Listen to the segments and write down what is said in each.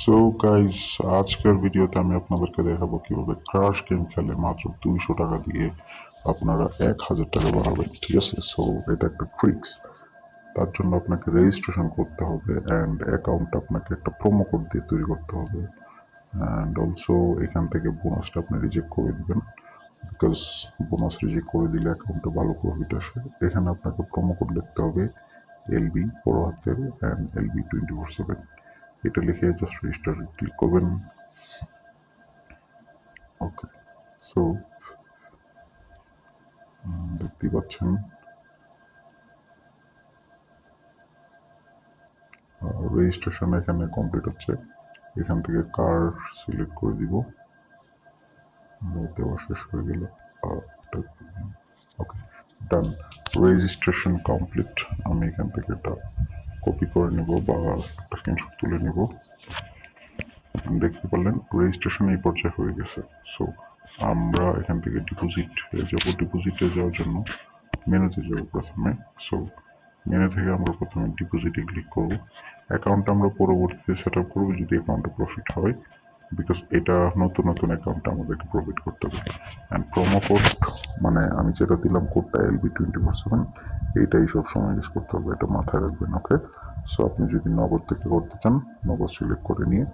So guys আজকের ভিডিওতে আমি আপনাদেরকে দেখাবো কীভাবে ক্রাশ গেম খেলে মাত্র দুইশো টাকা দিয়ে আপনারা এক হাজার টাকা বানাবেন ঠিক আছে? সো এটা একটা ট্রিক্স তার জন্য আপনাকে রেজিস্ট্রেশন করতে হবে অ্যান্ড অ্যাকাউন্ট আপনাকে একটা প্রোমো কোড দিয়ে তৈরি করতে হবে। অ্যান্ড অলসো এখান থেকে বোনাসটা আপনি রিজেক্ট করে দিবেন। বিকজ বোনাস রিজেক্ট করে দিলে অ্যাকাউন্টে ভালো প্রফিট আসে। এখানে আপনাকে প্রোমো কোড লিখতে হবে এলবি বড় হাতের and LB twenty four seven এটা লিখে জাস্ট রেজিস্টার ক্লিক করবেন। ওকে সো দেখতেই পাচ্ছেন। রেজিস্ট্রেশন এখানে কমপ্লিট হচ্ছে। এখান থেকে কার সিলেক্ট করে দিব। দেওয়া শেষ হয়ে গেল। ওকে ডান রেজিস্ট্রেশন কমপ্লিট আমি এখান থেকে এটা করে নেব বা স্ক্রিনশট তুলে নেব। দেখতে পারলেন রেজিস্ট্রেশন এই পর্যায়ে হয়ে গেছে। সো আমরা এখান থেকে ডিপোজিট যাব। ডিপোজিটে যাওয়ার জন্য মেনুতে যাব প্রথমে। সো মেনু থেকে আমরা প্রথমে ডিপোজিটে ক্লিক করব। অ্যাকাউন্ট আমরা পরবর্তীতে সেট আপ করব যদি অ্যাকাউন্টে প্রফিট হয়। বিকজ এটা নতুন নতুন অ্যাকাউন্টে আমাদেরকে প্রফিট করতে হবে। অ্যান্ড প্রোমো কোড মানে আমি যেটা দিলাম কোডটা এলবি টোয়েন্টি ফোর সেভেন এইটাই সব সময় ইউজ করতে হবে। এটা মাথায় রাখবেন ওকে সো আপনি যদি নগদ থেকে করতে চান, নগদ সিলেক্ট করে নিয়ে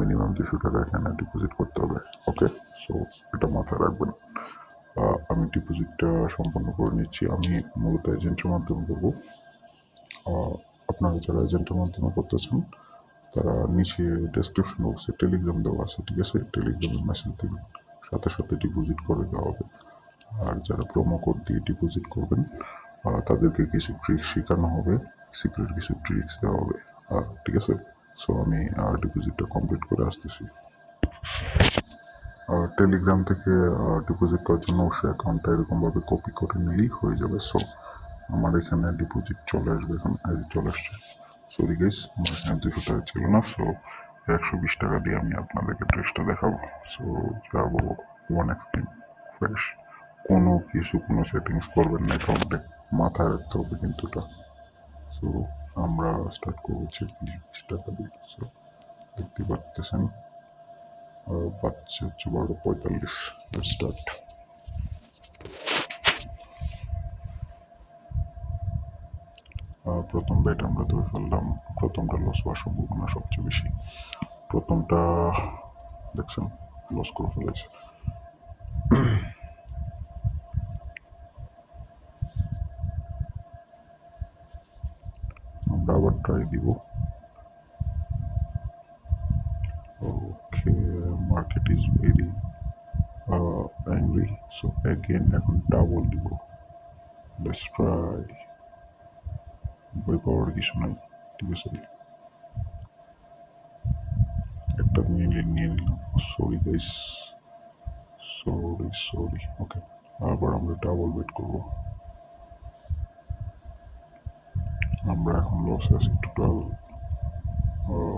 মিনিমাম দুশো টাকা এখানে ডিপোজিট করতে হবে। ওকে সো এটা মাথায় রাখবেন। আমি ডিপোজিটটা সম্পন্ন করে নিচ্ছি। আমি মূলত এজেন্টের মাধ্যমে করব। আপনারা যারা এজেন্টের মাধ্যমে করতে চান তারা নিচে ডেসক্রিপশন বক্সে টেলিগ্রাম দেওয়া আছে, ঠিক আছে? টেলিগ্রামে মেসেজ দেবেন। সাথে সাথে ডিপোজিট করে দেওয়া হবে। আর যারা প্রোমো কোড দিয়ে ডিপোজিট করবেন তাদেরকে কিছু ট্রিক্স শেখানো হবে। সিক্রেট কিছু ট্রিক্স দেওয়া হবে। আহ, ঠিক আছে? সো আমি ডিপোজিটটা কমপ্লিট করে আসতেছি। আর টেলিগ্রাম থেকে ডিপোজিট করার জন্য অবশ্যই অ্যাকাউন্টটা এরকমভাবে কপি করে নিলেই হয়ে যাবে। সো আমার এখানে ডিপোজিট চলে আসবে এখন। চলে আসছে। সরি গেস আমার এখানে দুশো টাকা ছিল না। সো একশো বিশ টাকা দিয়ে আমি আপনাদেরকে ড্রেসটা দেখাবো। সো যাব ওয়ান এক্সট্রিম ফ্রেশ কোনো কিছু কোনো সেটিংস করবেন না। অ্যাকাউন্টে মাথায় রাখতে হবে কিন্তু এটা সো আমরা স্টার্ট করব বিশ টাকা দিয়ে সো দেখতে আর বাচ্চা হচ্ছে বারো, পঁয়তাল্লিশ। স্টার্ট প্রথম বেট আমরা ধরে ফেললাম। প্রথমটা লস হওয়ার সম্ভাবনা সবচেয়ে বেশি। প্রথমটা, দেখছেন? লস করে ফেলেছে। আমরা আবার ট্রাই দিব। Okay market is very angry so again এখন ডাবল দিব। লেটস ট্রাই বই পাওয়ার কিছু নাই, ঠিক আছে? একটা নিয়ে নিয়ে নিলাম। Sorry guys sorry sorry okay আবার আমরা ডাবল বেট করব। আমরা এখন লসে আছি টোটাল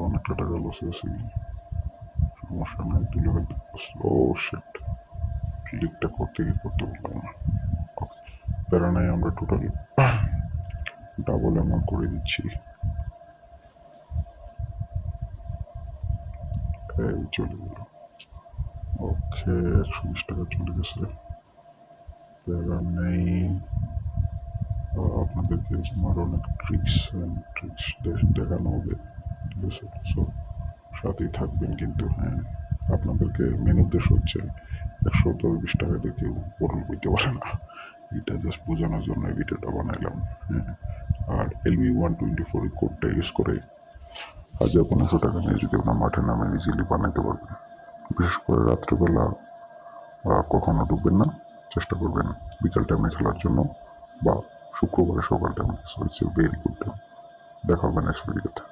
অনেকটা টাকা লসে আছি। সমস্যা নাই, তুলে ফেলতে স্লো শেট ক্লিকটা করতে গিয়ে করতে পারলাম না। ওকে প্যারা নাই, আমরা টোটাল ডাবল অ্যামাউন্ট করে দিচ্ছি। চলে গেল। ওকে একশো বিশ টাকা চলে গেছে। প্যারা নেই। আপনাদেরকে আরও অনেক ট্রিক্স ট্রিক্স দেখানো হবে। ঠিক আছে সো সাথেই থাকবেন কিন্তু হ্যাঁ। আপনাদেরকে মেন উদ্দেশ্য হচ্ছে একশো দশ বিশ টাকা দিয়ে কেউ পটল করতে পারে না। এটা জাস্ট বোঝানোর জন্য এই ভিডিওটা বানাইলাম হ্যাঁ। আর এলবি ওয়ান টোয়েন্টি ফোর কোডটা ইউজ করে হাজার পনেরোশো টাকা নিয়ে যদি আপনার মাঠে নামে ইজিলি বানাইতে পারবেন। বিশেষ করে রাত্রিবেলা বা কখনো ডুববেন না, চেষ্টা করবেন বিকাল টাইমে খেলার জন্য বা শুক্রবারে সকাল টাইমে so it's a very good দেখা হবে নেক্সট ভিডিওতে